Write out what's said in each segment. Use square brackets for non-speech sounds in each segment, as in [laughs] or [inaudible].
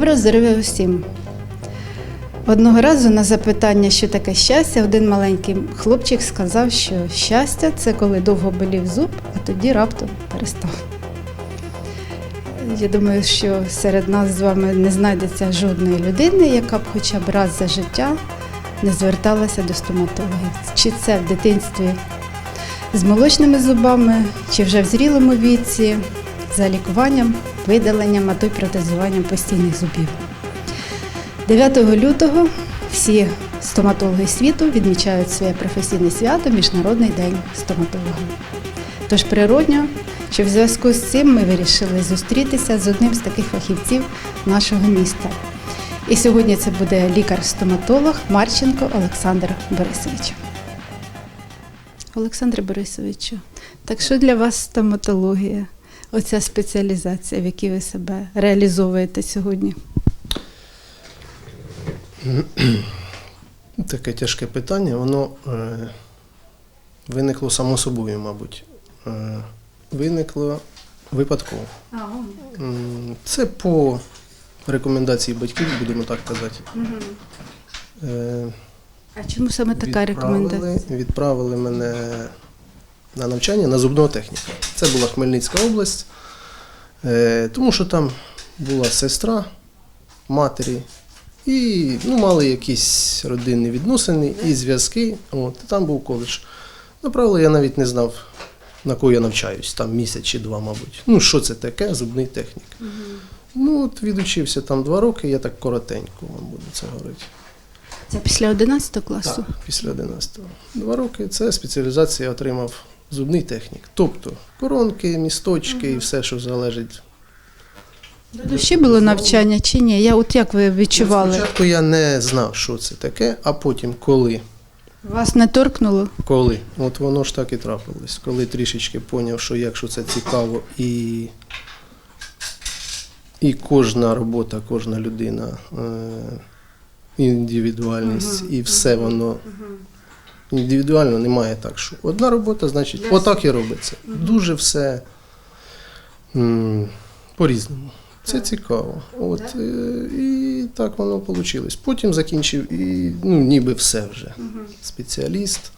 Доброго здоров'я усім. Одного разу на запитання, що таке щастя, один маленький хлопчик сказав, що щастя це коли довго болів зуб, а тоді раптом перестав. Я думаю, що серед нас з вами не знайдеться жодної людини, яка б хоча б раз за життя не зверталася до стоматологів. Чи це в дитинстві з молочними зубами, чи вже в зрілому віці, за лікуванням, видаленням, а то й протезуванням постійних зубів. 9 лютого всі стоматологи світу відмічають своє професійне свято Міжнародний день стоматолога. Тож природньо, що в зв'язку з цим ми вирішили зустрітися з одним з таких фахівців нашого міста. І сьогодні це буде лікар-стоматолог Марченко Олександр Борисович. Олександре Борисовичу, так що для вас стоматологія? Оця спеціалізація, в якій ви себе реалізовуєте сьогодні? [clears throat] Таке тяжке питання, воно е, виникло само собою, мабуть. Е, виникло випадково. Це по рекомендації батьків, будемо так казати. Е, А чому саме така рекомендація? відправили, відправили мене на навчання на зубного техніка. Це була Хмельницька область, е, тому що там була сестра матері, і ну, мали якісь родинні відносини і зв'язки. От, і там був коледж. Направили, я навіть не знав, на кого я навчаюсь, там місяць чи два, мабуть. Ну, що це таке, зубний технік. Ну, от відучився там два роки, я так коротенько вам буду це говорити. Це після 11 класу? Так, після 11-го. Два роки це спеціалізація я отримав зубний технік. Тобто коронки, місточки і все, що залежить. До душі було навчання чи ні? Я от як ви відчували? Спочатку я не знав, що це таке, а потім, коли, Вас не торкнуло? коли, от воно ж так і трапилось, коли трішечки поняв, що якщо це цікаво і, і кожна робота, кожна людина, е, індивідуальність, і все воно індивідуально немає так, що одна робота, значить, отак і робиться. Дуже все по-різному. Це цікаво. От, е, і так воно вийшло. Потім закінчив і ну, ніби все вже. Спеціаліст,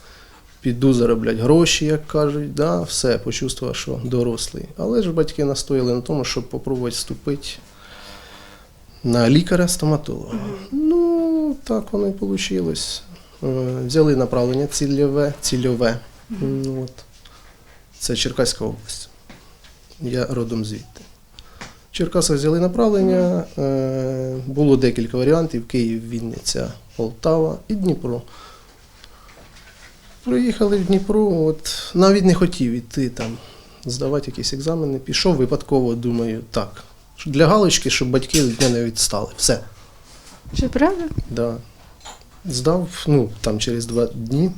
піду заробляти гроші, як кажуть, да, все, почувствував, що дорослий. Але ж батьки настояли на тому, щоб спробувати вступити на лікаря-стоматолога. Ну, так воно і вийшло. Взяли направлення цільове, цільове. Ну, От. Це Черкаська область. Я родом звідти. В Черкасах взяли направлення, е, було декілька варіантів: Київ, Вінниця, Полтава і Дніпро. Приїхали в Дніпро, от навіть не хотів іти там, здавати якісь екзамени. Пішов випадково, думаю, так. Для галочки, щоб батьки від мене відстали. Все. Чи правда? Да. Здав, ну, там через два дні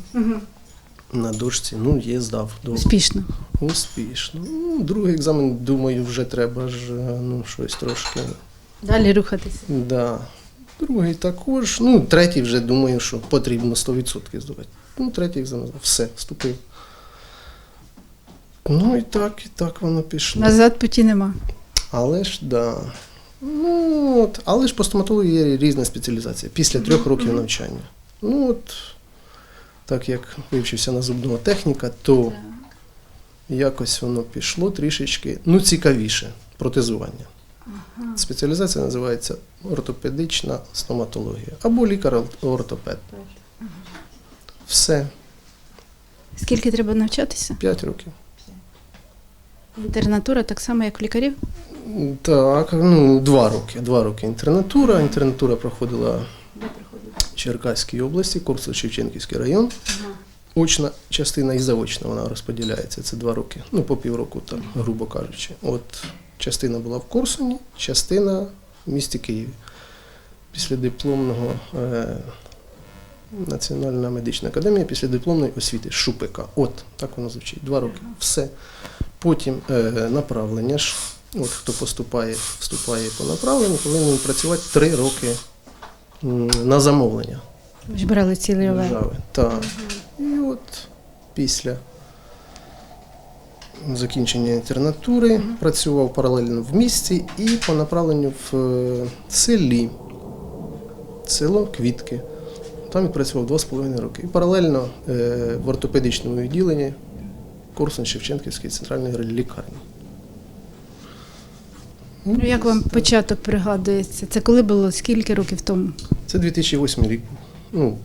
на дошці, ну, є, здав. Добре. Успішно. Успішно. Ну, другий екзамен, думаю, вже треба ж е, ну, щось трошки. Далі рухатися. Да. Другий також. Ну, третій вже думаю, що потрібно 100% здавати. Ну, третій екзамен, все, вступив. Ну і так, і так воно пішло. Назад путі нема. Але ж да. Ну, от, але ж по стоматології є різна спеціалізація після трьох років навчання. Ну от, так як вивчився на зубного техніка, то якось воно пішло трішечки, ну, цікавіше протезування. Спеціалізація називається ортопедична стоматологія або лікар-ортопед. Все, Скільки треба навчатися? 5 років. Інтернатура так само, як в лікарів? Так, ну, два роки. Два роки інтернатура. Інтернатура проходила в Черкаській області, Корсо-Шевченківський район. Очна частина і заочна вона розподіляється. Це два роки, ну по півроку, там, грубо кажучи. От частина була в Корсуні, частина в місті Києві. Після дипломного е, Національна медична академія, після дипломної освіти ШУПК. От так воно звучить. Два роки. Все. Потім е, направлення. От хто поступає, вступає по направленню, повинен працювати три роки на замовлення Ви ж брали цілий держави. Так. І от після закінчення інтернатури, працював паралельно в місті і по направленню в е, селі, село Квітки. Там відпрацював два з половиною роки. І паралельно е, в ортопедичному відділенні Корсун Шевченківської центральної лікарні. Ну, як вам початок пригадується? Це коли було? Скільки років тому? Це 2008 рік. Ну,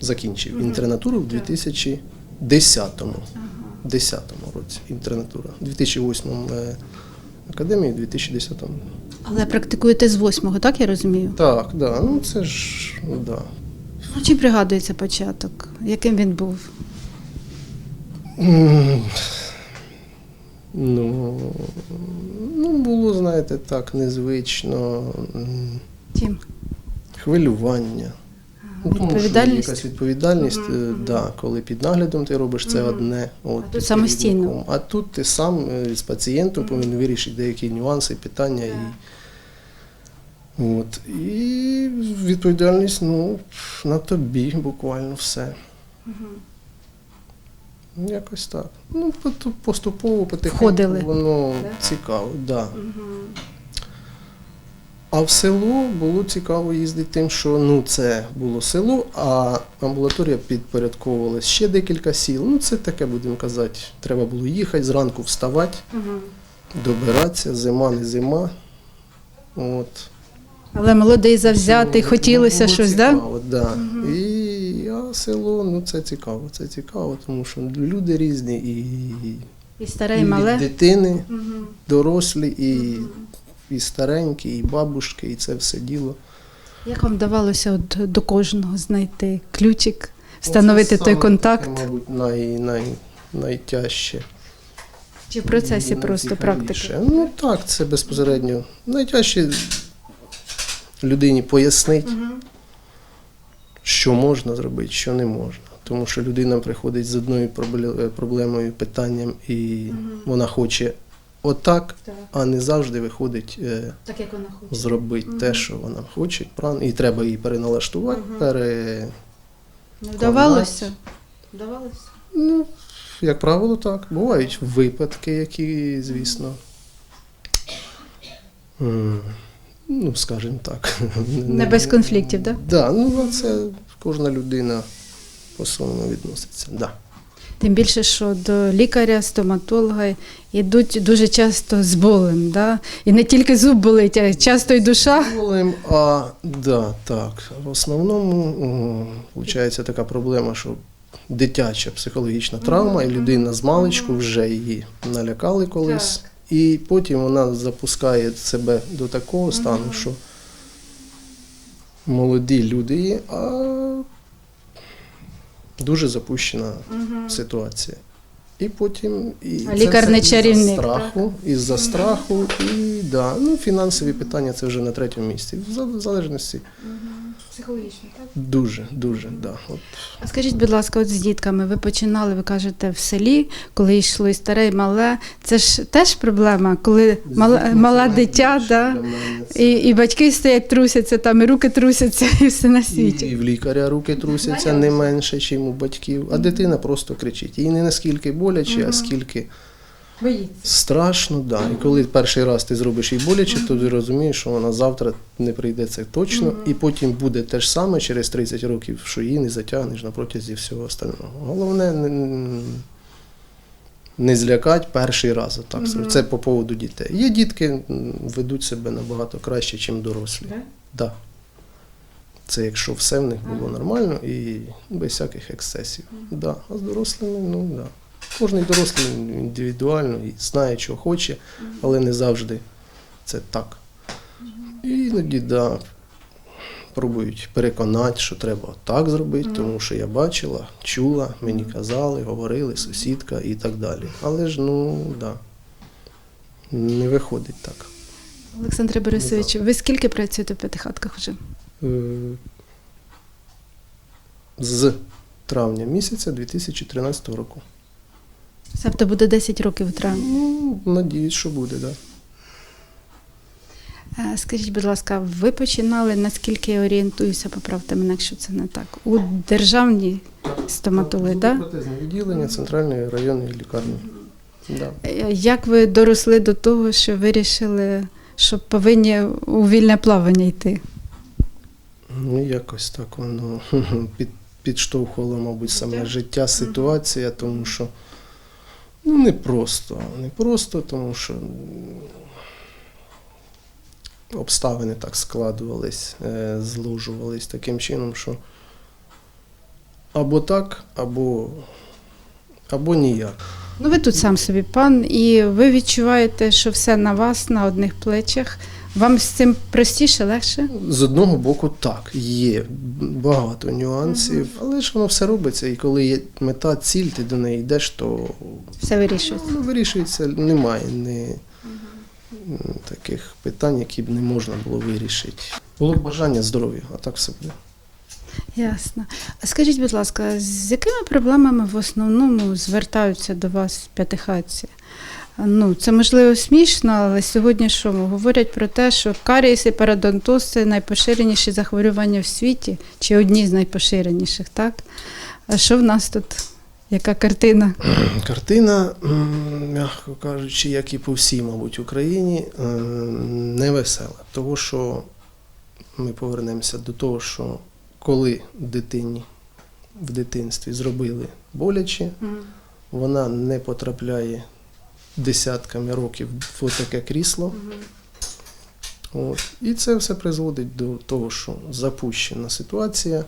закінчив інтернатуру в 2010 10 році інтернатура. У 2008 е, академії, в 2010 Але практикуєте з восьмого, так я розумію? Так, да, ну це ж, ну, да. Ну, Чи пригадується початок? Яким він був? Ну, ну, було, знаєте, так, незвично, м, Чим? хвилювання. Ну, тому що Відповідальність? Якась відповідальність, е, да, коли під наглядом ти робиш це одне. От, тут під самостійно. керівником. А тут ти сам е, з пацієнтом повинен вирішити деякі нюанси, питання. І, от, і відповідальність ну, на тобі буквально все. Якось так. Ну, поступово, потихеньку Входили. воно Да? цікаво, да. А в село було цікаво їздити тим, що ну, це було село, а амбулаторія підпорядковувалась ще декілька сіл. Ну, це таке, будемо казати, треба було їхати, зранку вставати, добиратися, зима, не зима. От. Але молодий завзятий, хотілося було щось, так? цікаво, да? І а село, ну це цікаво, це цікаво, тому що люди різні, і, І старе, і мале. дитини, дорослі, і, і старенькі, і бабушки, і це все діло. Як вам вдавалося от до кожного знайти ключик, встановити Оце той саме контакт? таке, мабуть, най, най, найтяжче. Чи в процесі і просто практики? Ну так, це безпосередньо. Найтяжче людині пояснити, що можна зробити, що не можна. Тому що людина приходить з одною проблемою, питанням, і вона хоче отак, Так. а не завжди виходить е, Так, як вона хоче. зробити те, що вона хоче. І треба її переналаштувати, пере... Не вдавалося? Вдавалося? Ну, як правило, так. Бувають випадки, які, звісно. Ну, скажімо так. Не без конфліктів, так? Да, ну це кожна людина по-своєму відноситься. Да. Тим більше, що до лікаря, стоматолога йдуть дуже часто з болем, да? і не тільки зуб болить, а часто й душа. З Болем, а да, так. В основному виходить така проблема, що дитяча психологічна травма, і людина з маличку вже її налякали колись. І потім вона запускає себе до такого стану, що молоді люди, є, а дуже запущена ситуація. І потім і А лікар не чарівник, страху, із-за страху, і да, ну, фінансові питання це вже на третьому місці. В за- в залежності Психологічно, так? дуже, дуже, да. От. А скажіть, будь ласка, от з дітками ви починали, ви кажете, в селі, коли йшло і старе, і мале. Це ж теж проблема, коли мале, мала дитя, да? І, і батьки стоять, трусяться, там, і руки трусяться, [laughs] і все на І, світі. і в лікаря руки трусяться не менше, ніж у батьків, а дитина просто кричить. Їй не наскільки боляче, а скільки Боїться. страшно, да. І коли перший раз ти зробиш їй боляче, то ти розумієш, що вона завтра не прийде це точно, і потім буде те ж саме через 30 років, що її не затягнеш на протязі всього остального. Головне не, не злякати перший раз. Отак. Це по поводу дітей. Є дітки, ведуть себе набагато краще, ніж дорослі. Да. Це якщо все в них було нормально і без всяких ексцесів. Да. А з дорослими, ну да. Кожний дорослий індивідуально і знає, що хоче, але не завжди це так. І іноді, да, пробують переконати, що треба так зробити, тому що я бачила, чула, мені казали, говорили, сусідка і так далі. Але ж, ну, да, не виходить так. Олександре Борисовичу, ви скільки працюєте в п'ятихатках вже? Е, з травня місяця 2013 року. Себто буде 10 років у травні. Ну, надіюсь, що буде, так. Е, Скажіть, будь ласка, ви починали, наскільки я орієнтуюся, поправте мене, якщо це не так, у державній стоматології, так? Да? Протезне відділення центральної районної лікарні. Да. Е, Як ви доросли до того, що вирішили, що повинні у вільне плавання йти? Ну, якось так воно [laughs] під, підштовхувало, мабуть, саме життя, ситуація, тому що ну, не просто. Не просто, тому що обставини так складувались, злужувались зложувались таким чином, що або так, або, або ніяк. Ну, ви тут сам собі пан, і ви відчуваєте, що все на вас, на одних плечах. Вам з цим простіше, легше? З одного боку, так, є багато нюансів, але ж воно все робиться, і коли є мета, ціль, ти до неї йдеш, то Все вирішується. Ну, вирішується, немає ні, таких питань, які б не можна було вирішити. Було б бажання здоров'я, а так все буде. Ясно. А скажіть, будь ласка, з якими проблемами в основному звертаються до вас п'ятихатці? Ну, це можливо смішно, але сьогодні що говорять про те, що карієс і парадонтоз це найпоширеніші захворювання в світі, чи одні з найпоширеніших, так? А що в нас тут? Яка картина? [clears throat] Картина, м'яко кажучи, як і по всій, мабуть, Україні, е, невесела. Того, що ми повернемося до того, що коли дитині в дитинстві зробили боляче, вона не потрапляє десятками років в таке крісло. От. І це все призводить до того, що запущена ситуація.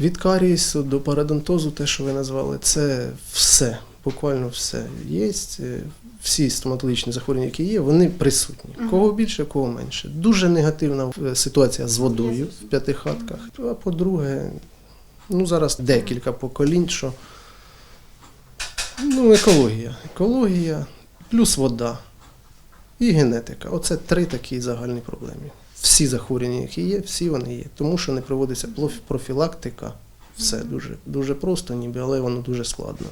Від карієсу до парадонтозу, те, що ви назвали, це все, буквально все є. Всі стоматологічні захворювання, які є, вони присутні. Кого більше, кого менше. Дуже негативна е, ситуація з водою в п'ятихатках. А по-друге, ну зараз декілька поколінь, що ну, екологія. Екологія плюс вода і генетика. Оце три такі загальні проблеми. Всі захворювання, які є, всі вони є. Тому що не проводиться профілактика. Все дуже, дуже просто, ніби, але воно дуже складно.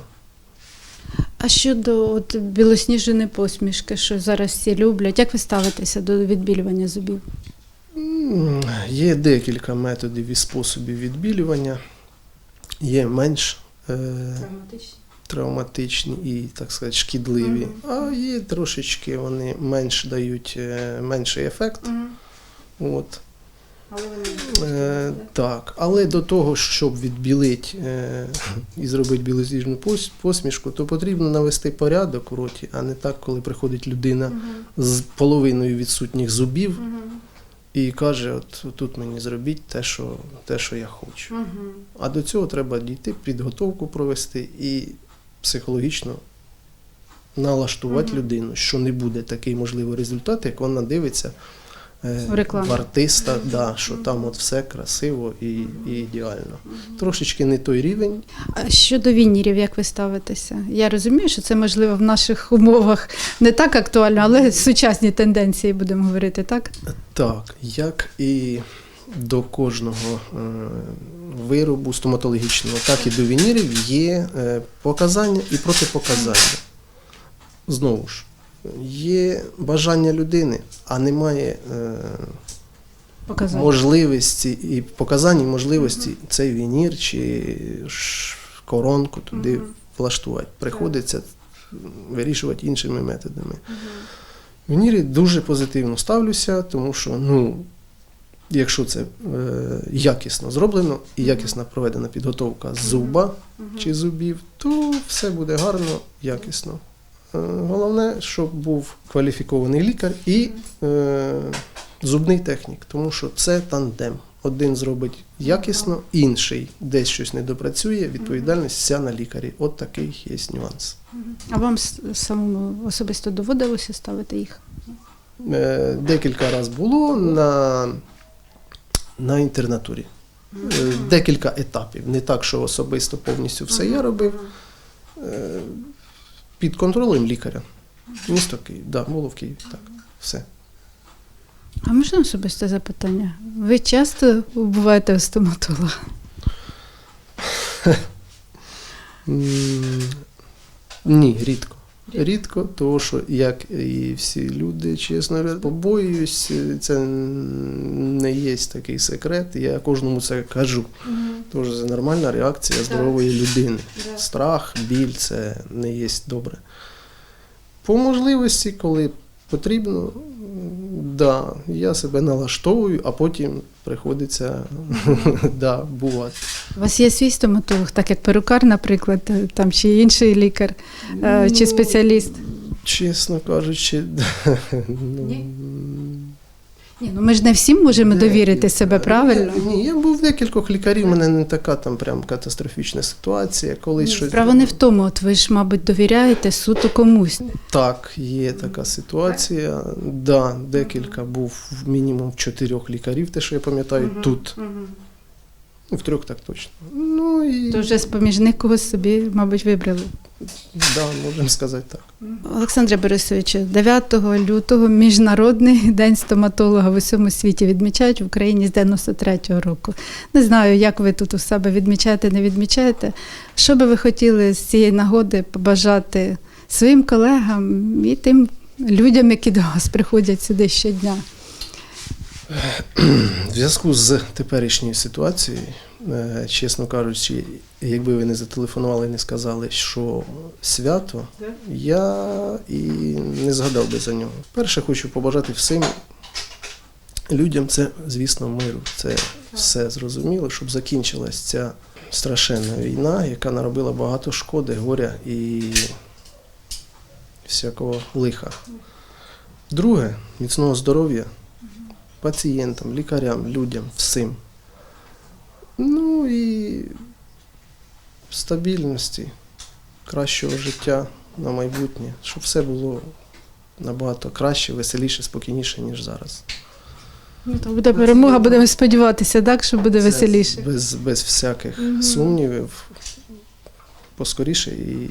А щодо от білосніженої посмішки, що зараз всі люблять, як ви ставитеся до відбілювання зубів? Є декілька методів і способів відбілювання. Є менш е, травматичні і, так сказати, шкідливі, а є трошечки вони менш дають е, менший ефект. От. Е, так, але до того, щоб відбілити е, і зробити білосніжну посмішку, то потрібно навести порядок у роті, а не так, коли приходить людина з половиною відсутніх зубів і каже: от тут мені зробіть те, що, те, що я хочу. А до цього треба дійти, підготовку провести і психологічно налаштувати Мгм. людину, що не буде такий можливий результат, як вона дивиться е, в артиста, да, що там от все красиво і, і ідеально. Трошечки не той рівень. А щодо вінірів, як ви ставитеся? Я розумію, що це можливо в наших умовах не так актуально, але сучасні тенденції будемо говорити, так? Так, як і до кожного е, виробу стоматологічного, так і до вінірів є е, показання і протипоказання. Знову ж, є бажання людини, а немає е, можливості і показань, і можливості цей вінір чи коронку туди Мгм. влаштувати. Приходиться вирішувати іншими методами. В Вінірі дуже позитивно ставлюся, тому що ну, якщо це е, якісно зроблено і якісно проведена підготовка зуба чи зубів, то все буде гарно, якісно. Е, Головне, щоб був кваліфікований лікар і е, зубний технік, тому що це тандем. Один зробить якісно, інший десь щось не допрацює, відповідальність вся на лікарі. От такий є нюанс. А вам самому особисто доводилося ставити їх? Е, Декілька разів було на, на інтернатурі. Е, Декілька етапів. Не так, що особисто повністю все я робив. Е, Під контролем лікаря. Місто Київ, да, було в Києві. Так, все. А можна особисте запитання? Ви часто буваєте у стоматолога? Ні, рідко. Рідко, тому що, як і всі люди, чесно говоря, побоююсь, це не є такий секрет. Я кожному це кажу. Тож це нормальна реакція здорової людини. Страх, біль це не є добре. По можливості, коли потрібно, да, я себе налаштовую, а потім приходиться [laughs] да, бувати. У вас є свій стоматолог, так як перукар, наприклад, там чи інший лікар е, чи Ну, спеціаліст? Чесно кажучи, [laughs] ну, Ні? Ну ми ж не всім можемо довірити себе, правильно? Ні, я був в декількох лікарів, у мене не така там прям катастрофічна ситуація. Колись Ні, щось Справа не в тому, от ви ж, мабуть, довіряєте суто комусь. Так, є така ситуація. Да, декілька був мінімум чотирьох лікарів, те, що я пам'ятаю, тут. Ну, В трьох так точно. Ну і То вже з поміж них когось собі, мабуть, вибрали. да, можемо сказати так. Олександре Борисовичу, 9 лютого Міжнародний день стоматолога в усьому світі відмічають в Україні з 93-го року. Не знаю, як ви тут у себе відмічаєте, не відмічаєте. Що би ви хотіли з цієї нагоди побажати своїм колегам і тим людям, які до вас приходять сюди щодня? В зв'язку з теперішньою ситуацією, е, чесно кажучи, якби ви не зателефонували і не сказали, що свято, я і не згадав би за нього. Перше, хочу побажати всім людям, це, звісно, миру. Це все зрозуміло, щоб закінчилась ця страшенна війна, яка наробила багато шкоди, горя і всякого лиха. Друге, міцного здоров'я пацієнтам, лікарям, людям, всім. Ну і стабільності, кращого життя на майбутнє, щоб все було набагато краще, веселіше, спокійніше, ніж зараз. Ну, то буде перемога, будемо сподіватися, так, що буде Це веселіше. Без, без всяких Мгм. сумнівів. Поскоріше і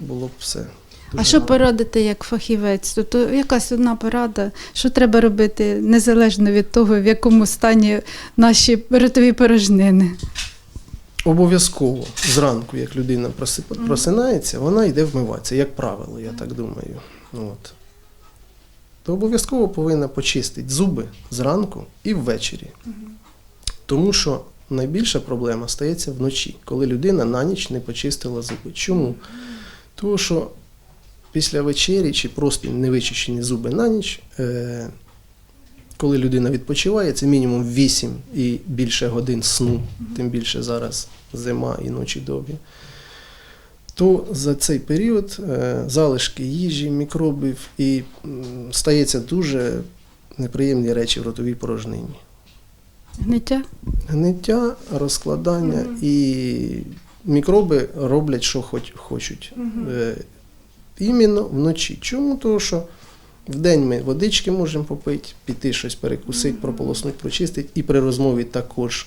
було б все. А що порадити як фахівець? Тобто якась одна порада, що треба робити незалежно від того, в якому стані наші ротові порожнини? Обов'язково зранку, як людина просинається, вона йде вмиватися, як правило, я так думаю. От. То обов'язково повинна почистити зуби зранку і ввечері. Тому що найбільша проблема стається вночі, коли людина на ніч не почистила зуби. Чому? Тому що після вечері чи просто невичищені зуби на ніч, е- коли людина відпочиває, це мінімум 8 і більше годин сну, тим більше зараз зима і ночі довгі. То за цей період е, залишки їжі, мікробів і стається дуже неприємні речі в ротовій порожнині. Гниття? Гниття, розкладання і мікроби роблять, що хоч, хочуть. Е, іменно вночі. Чому? Тому що вдень ми водички можемо попити, піти щось перекусити, прополоснути, прочистити, і при розмові також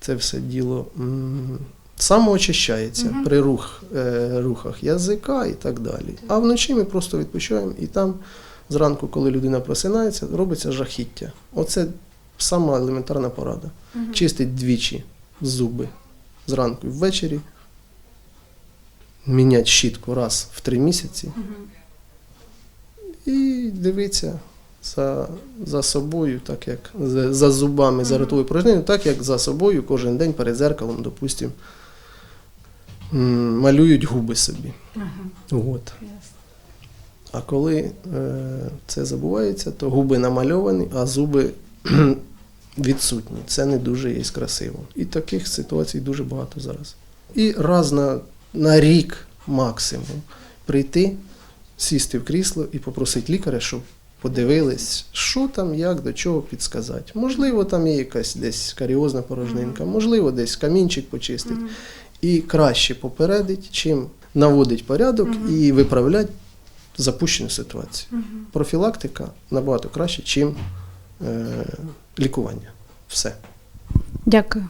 це все діло самоочищається Мгм. при рух, е, рухах язика і так далі. А вночі ми просто відпочиваємо і там зранку, коли людина просинається, робиться жахіття. Оце сама елементарна порада. Чистить двічі зуби зранку і ввечері, міняти щітку раз в три місяці і дивитися за, за собою, так як за, за зубами, за ротовою порожниною, так як за собою кожен день перед зеркалом, допустимо, малюють губи собі. От. А коли е, це забувається, то губи намальовані, а зуби [clears throat] відсутні. Це не дуже є красиво. І таких ситуацій дуже багато зараз. І раз на, на рік максимум прийти, сісти в крісло і попросити лікаря, щоб подивились, що там, як, до чого підсказати. Можливо, там є якась десь каріозна порожнинка, можливо, десь камінчик почистить. І краще попередить, чим наводить порядок і виправлять запущену ситуацію. Профілактика набагато краще, чим е, лікування. Все. Дякую.